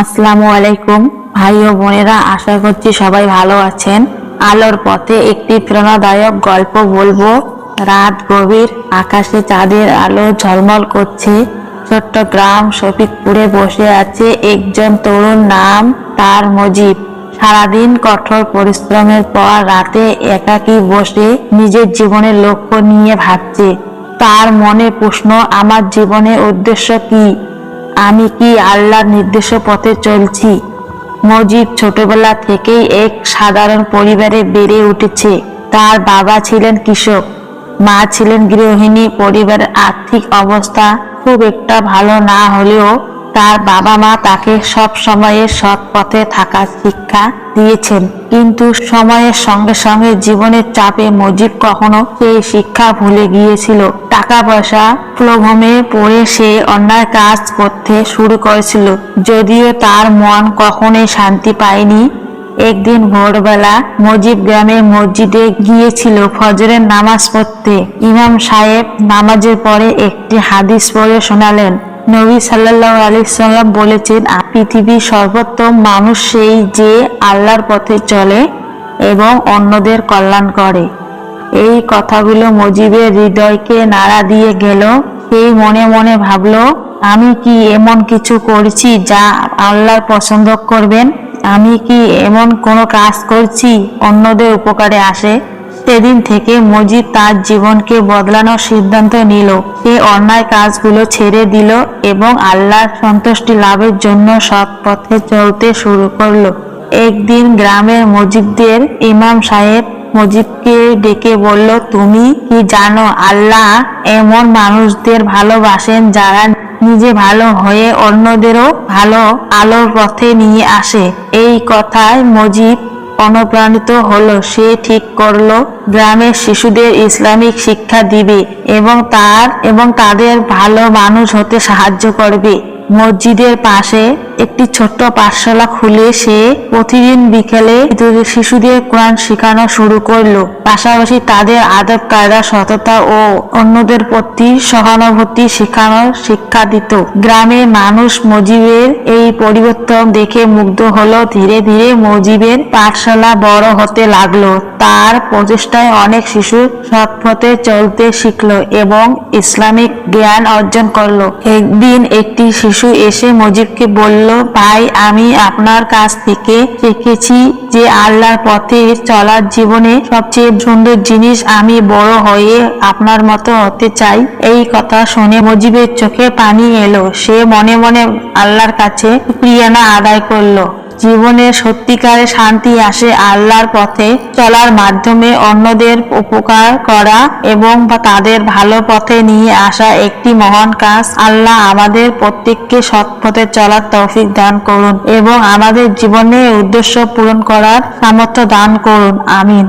আসসালামু আলাইকুম। ভাই ও বোনেরা, আশা করছি সবাই ভালো আছেন। আলোর পথে একটি প্রেরণাদায়ক গল্প বলব। রাত গভীর, আকাশে চাঁদের আলো ঝলমল করছে। ছোট্ট গ্রাম শফিকপুরে বসে আছে একজন তরুণ নাম তার মজিব। সারাদিন কঠোর পরিশ্রমের পর রাতে একাকী বসে নিজের জীবনের লক্ষ্য নিয়ে ভাবছে। তার মনে প্রশ্ন, আমার জীবনের উদ্দেশ্য কি? আমি কি আল্লাহর নির্দেশ পথে চলছি? মজিদ ছোটবেলা থেকেই এক সাধারণ পরিবারে বেড়ে উঠেছে। তার বাবা ছিলেন কৃষক, মা ছিলেন গৃহিণী, পরিবারের আর্থিক অবস্থা খুব একটা ভালো না হলেও তার বাবা মা তাকে সব সময়ে সৎ পথে থাকার শিক্ষা দিয়েছেন। কিন্তু সময়ের সঙ্গে সঙ্গে জীবনের চাপে মজিব কখনো সেই শিক্ষা ভুলে গিয়েছিল। টাকা পয়সা প্রলোভনে পড়ে সে অন্যায় কাজ করতে শুরু করেছিল। যদিও তার মন কখনোই শান্তি পায়নি। একদিন ভোরবেলা মজিব গ্রামের মসজিদে গিয়েছিল ফজরের নামাজ পড়তে। ইমাম সাহেব নামাজের পরে একটি হাদিস পড়ে শোনালেন। নবী সাল্লাহ আলি সাল্লাম বলেছেন "আ- পৃথিবীর সর্বোত্তম মানুষ সেই যে আল্লাহর পথে চলে এবং অন্যদের কল্যাণ করে। এই কথাগুলো মজিবের হৃদয়কে নাড়া দিয়ে গেল। সেই মনে মনে ভাবলো, আমি কি এমন কিছু করছি যা আল্লাহ পছন্দ করবেন? আমি কি এমন কোনো কাজ করছি? অন্যদের উপকারে আসে? সেদিন থেকে মজিদ তার জীবনকে বদলানোর সিদ্ধান্ত নিল। সে অন্যায় কাজগুলো ছেড়ে দিল এবং আল্লাহর সন্তুষ্টি লাভের জন্য সৎ পথে চলতে শুরু করল। একদিন গ্রামের মজিদদের ইমাম সাহেব মজিদকে ডেকে বলল, তুমি কি জানো, আল্লাহ এমন মানুষদের ভালোবাসেন যারা নিজে ভালো হয়ে অন্যদেরও ভালো আলোর পথে নিয়ে আসে? এই কথায় মজিদ অনুপ্রাণিত হলো, সে ঠিক করল গ্রামের শিশুদের ইসলামিক শিক্ষা দিবে এবং তার এবং তাদের ভালো মানুষ হতে সাহায্য করবে। মসজিদের পাশে একটি ছোট্ট পাঠশালা খুলে সে প্রতিদিন বিকেলে শিশুদের কোরআন শেখানো শুরু করল। পাশাপাশি তাদের আদব, কায়দা, সততা ও অন্যদের প্রতি সহানুভূতি শেখানোর শিক্ষা দিত। গ্রামের মানুষ মজিবের এই পরিবর্তন দেখে মুগ্ধ হলো। ধীরে ধীরে মজিবের পাঠশালা বড় হতে লাগল। তার প্রচেষ্টায় অনেক শিশু সৎ পথে চলতে শিখলো এবং ইসলামিক জ্ঞান অর্জন করল। একদিন একটি শিশু এসে মজিবকে বলল ভাই, আমি আপনার কাছ থেকে শিখেছি যে আল্লাহর পথে চলার জীবনে সবচেয়ে সুন্দর জিনিস আমি বড় হয়ে আপনার মতো হতে চাই। এই কথা শুনে মজিবের চোখে পানি এলো। সে মনে মনে আল্লাহর কাছে প্রিয়ানা আদায় করল। জীবনে সত্যিকারে শান্তি আসে আল্লাহর পথে চলার মাধ্যমে অন্যদের উপকার করা এবং তাদের ভালো পথে নিয়ে আসা একটি মহান কাজ। আল্লাহ আমাদের প্রত্যেককে সৎ পথে চলার তৌফিক দান করুন এবং আমাদের জীবনে উদ্দেশ্য পূরণ করার সামর্থ্য দান করুন। আমিন।